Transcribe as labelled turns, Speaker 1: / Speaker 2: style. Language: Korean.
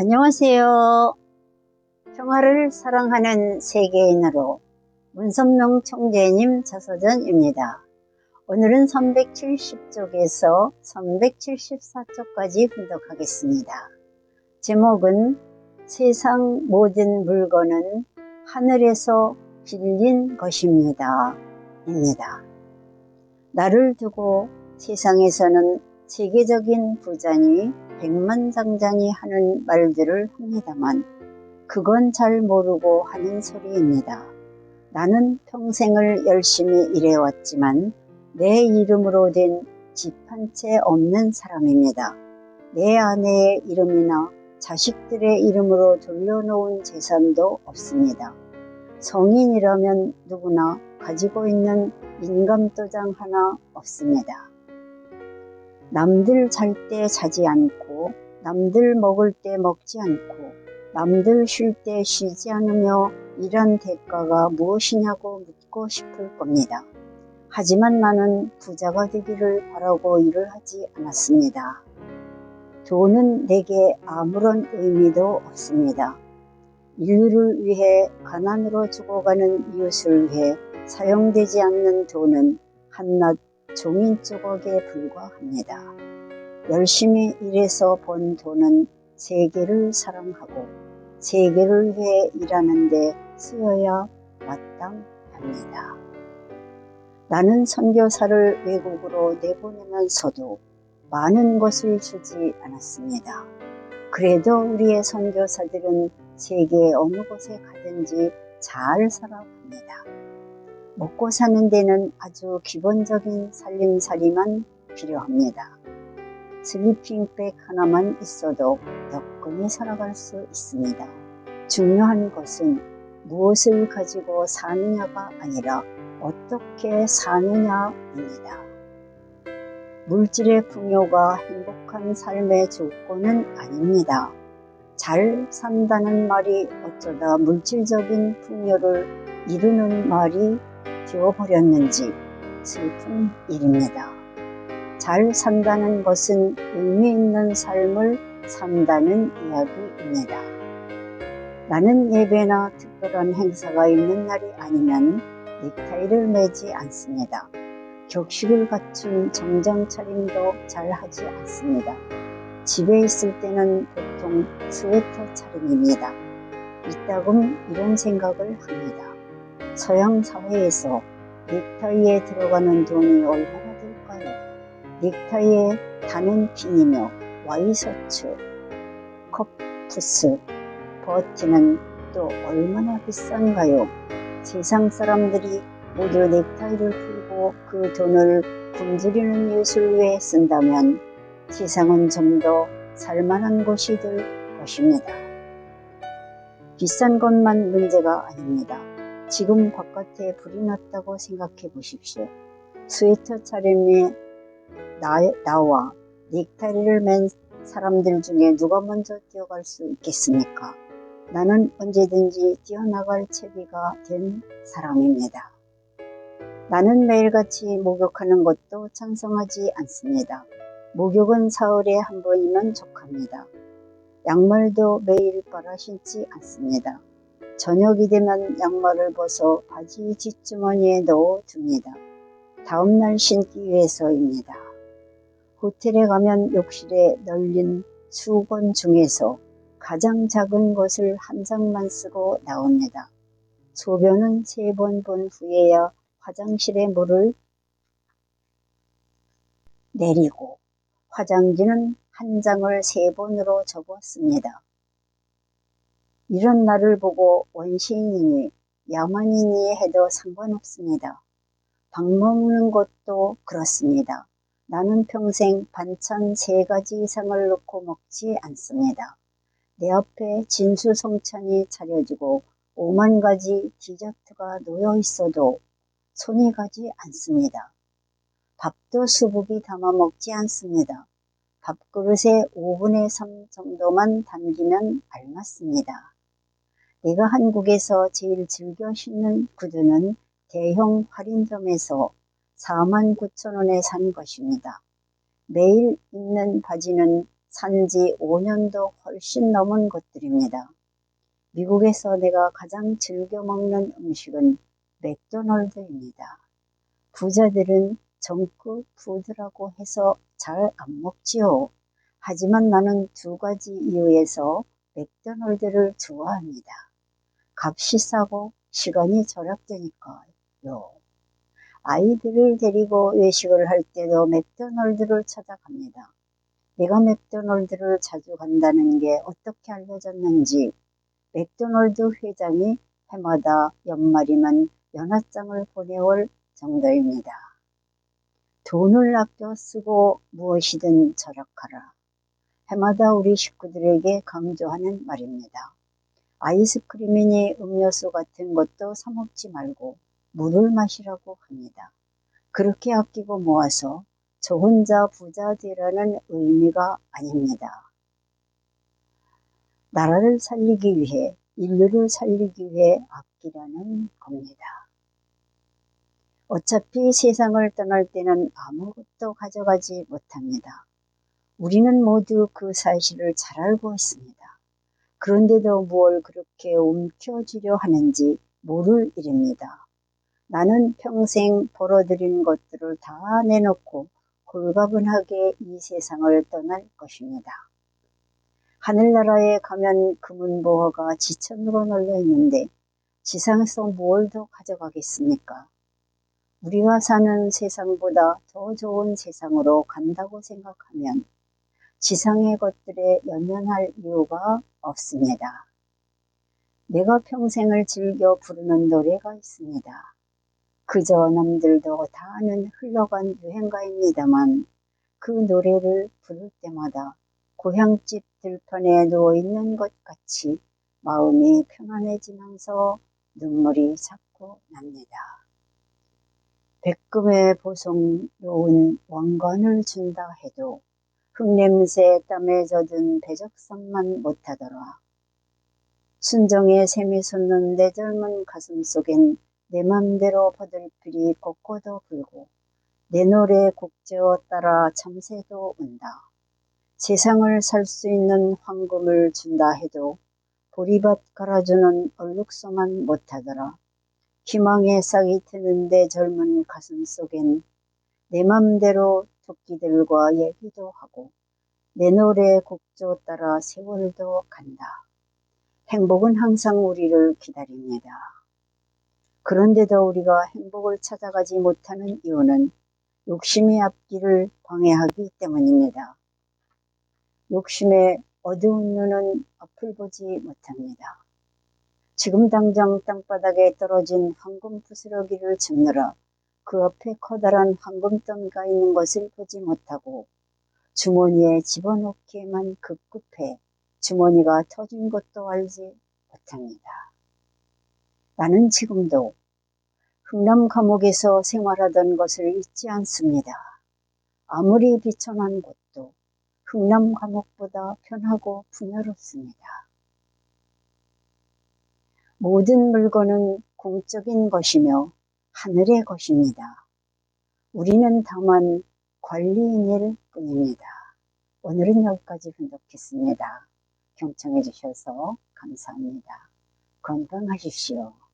Speaker 1: 안녕하세요. 평화를 사랑하는 세계인으로 문선명 총재님 자서전입니다. 오늘은 370쪽에서 374쪽까지 분독하겠습니다. 제목은 세상 모든 물건은 하늘에서 빌린 것입니다. 입니다. 나를 두고 세상에서는 세계적인 부자니 백만장자니 하는 말들을 합니다만 그건 잘 모르고 하는 소리입니다. 나는 평생을 열심히 일해왔지만 내 이름으로 된 집 한 채 없는 사람입니다. 내 아내의 이름이나 자식들의 이름으로 돌려놓은 재산도 없습니다. 성인이라면 누구나 가지고 있는 인감도장 하나 없습니다. 남들 잘 때 자지 않고 남들 먹을 때 먹지 않고 남들 쉴 때 쉬지 않으며 일한 대가가 무엇이냐고 묻고 싶을 겁니다. 하지만 나는 부자가 되기를 바라고 일을 하지 않았습니다. 돈은 내게 아무런 의미도 없습니다. 인류를 위해 가난으로 죽어가는 이웃을 위해 사용되지 않는 돈은 한낱 종인 조각에 불과합니다. 열심히 일해서 번 돈은 세계를 사랑하고 세계를 위해 일하는 데 쓰여야 마땅합니다. 나는 선교사를 외국으로 내보내면서도 많은 것을 주지 않았습니다. 그래도 우리의 선교사들은 세계 어느 곳에 가든지 잘 살아갑니다. 먹고 사는 데는 아주 기본적인 살림살이만 필요합니다. 슬리핑백 하나만 있어도 너끈히 살아갈 수 있습니다. 중요한 것은 무엇을 가지고 사느냐가 아니라 어떻게 사느냐입니다. 물질의 풍요가 행복한 삶의 조건은 아닙니다. 잘 산다는 말이 어쩌다 물질적인 풍요를 이루는 말이 되어버렸는지 슬픈 일입니다. 잘 산다는 것은 의미 있는 삶을 산다는 이야기입니다. 나는 예배나 특별한 행사가 있는 날이 아니면 넥타이를 매지 않습니다. 격식을 갖춘 정장 차림도 잘 하지 않습니다. 집에 있을 때는 보통 스웨터 차림입니다. 이따금 이런 생각을 합니다. 서양 사회에서 넥타이에 들어가는 돈이 얼마나? 넥타이에 다는 핀이며 와이셔츠, 컵푸스, 버티는 또 얼마나 비싼가요? 세상 사람들이 모두 넥타이를 풀고 그 돈을 굶주리는 이웃을 위해 쓴다면 세상은 좀 더 살만한 곳이 될 것입니다. 비싼 것만 문제가 아닙니다. 지금 바깥에 불이 났다고 생각해 보십시오. 스웨터 차림에 나, 나와 넥타이를 맨 사람들 중에 누가 먼저 뛰어갈 수 있겠습니까? 나는 언제든지 뛰어나갈 채비가 된 사람입니다. 나는 매일같이 목욕하는 것도 찬성하지 않습니다. 목욕은 사흘에 한 번이면 족합니다. 양말도 매일 빨아 신지 않습니다. 저녁이 되면 양말을 벗어 바지 뒷주머니에 넣어 둡니다. 다음날 신기 위해서입니다. 호텔에 가면 욕실에 널린 수건 중에서 가장 작은 것을 한 장만 쓰고 나옵니다. 소변은 세 번 본 후에야 화장실에 물을 내리고 화장지는 한 장을 세 번으로 접었습니다. 이런 나를 보고 원시인이니 야만인이 해도 상관없습니다. 밥 먹는 것도 그렇습니다. 나는 평생 반찬 세 가지 이상을 넣고 먹지 않습니다. 내 앞에 진수성찬이 차려지고 오만 가지 디저트가 놓여 있어도 손이 가지 않습니다. 밥도 수북이 담아 먹지 않습니다. 밥그릇에 5분의 3 정도만 담기면 알맞습니다. 내가 한국에서 제일 즐겨 신는 구두는 대형 할인점에서 4만 9천 원에 산 것입니다. 매일 입는 바지는 산지 5년도 훨씬 넘은 것들입니다. 미국에서 내가 가장 즐겨 먹는 음식은 맥도널드입니다. 부자들은 정크 푸드라고 해서 잘 안 먹지요. 하지만 나는 두 가지 이유에서 맥도널드를 좋아합니다. 값이 싸고 시간이 절약되니까요. 아이들을 데리고 외식을 할 때도 맥도널드를 찾아갑니다. 내가 맥도널드를 자주 간다는 게 어떻게 알려졌는지 맥도널드 회장이 해마다 연말이면 연화장을 보내올 정도입니다. 돈을 아껴 쓰고 무엇이든 절약하라. 해마다 우리 식구들에게 강조하는 말입니다. 아이스크림이니 음료수 같은 것도 사먹지 말고 물을 마시라고 합니다. 그렇게 아끼고 모아서 저 혼자 부자 되라는 의미가 아닙니다. 나라를 살리기 위해, 인류를 살리기 위해 아끼라는 겁니다. 어차피 세상을 떠날 때는 아무것도 가져가지 못합니다. 우리는 모두 그 사실을 잘 알고 있습니다. 그런데도 뭘 그렇게 움켜쥐려 하는지 모를 일입니다. 나는 평생 벌어들인 것들을 다 내놓고 홀가분하게 이 세상을 떠날 것입니다. 하늘나라에 가면 금은보화가 지천으로 널려 있는데 지상에서 뭘 더 가져가겠습니까? 우리가 사는 세상보다 더 좋은 세상으로 간다고 생각하면 지상의 것들에 연연할 이유가 없습니다. 내가 평생을 즐겨 부르는 노래가 있습니다. 그저 남들도 다 아는 흘러간 유행가입니다만 그 노래를 부를 때마다 고향집 들판에 누워있는 것 같이 마음이 편안해지면서 눈물이 자꾸 납니다. 백금에 보송로운 왕관을 준다 해도 흙냄새 땀에 젖은 배적선만 못하더라. 순정의 샘이 솟는 내 젊은 가슴 속엔 내 맘대로 버들필이 곳곳도 불고 내 노래 곡제어 따라 참새도 온다. 세상을 살 수 있는 황금을 준다 해도 보리밭 갈아주는 얼룩소만 못하더라. 희망의 싹이 트는데 젊은 가슴 속엔 내 맘대로 토끼들과 얘기도 하고 내 노래 곡조 따라 세월도 간다. 행복은 항상 우리를 기다립니다. 그런데도 우리가 행복을 찾아가지 못하는 이유는 욕심의 앞길을 방해하기 때문입니다. 욕심의 어두운 눈은 앞을 보지 못합니다. 지금 당장 땅바닥에 떨어진 황금 부스러기를 짚느라 그 앞에 커다란 황금덩이가 있는 것을 보지 못하고 주머니에 집어넣기에만 급급해 주머니가 터진 것도 알지 못합니다. 나는 지금도 흥남 감옥에서 생활하던 것을 잊지 않습니다. 아무리 비천한 곳도 흥남 감옥보다 편하고 풍요롭습니다. 모든 물건은 공적인 것이며 하늘의 것입니다. 우리는 다만 관리인일 뿐입니다. 오늘은 여기까지 분석했습니다. 경청해 주셔서 감사합니다. 건강하십시오.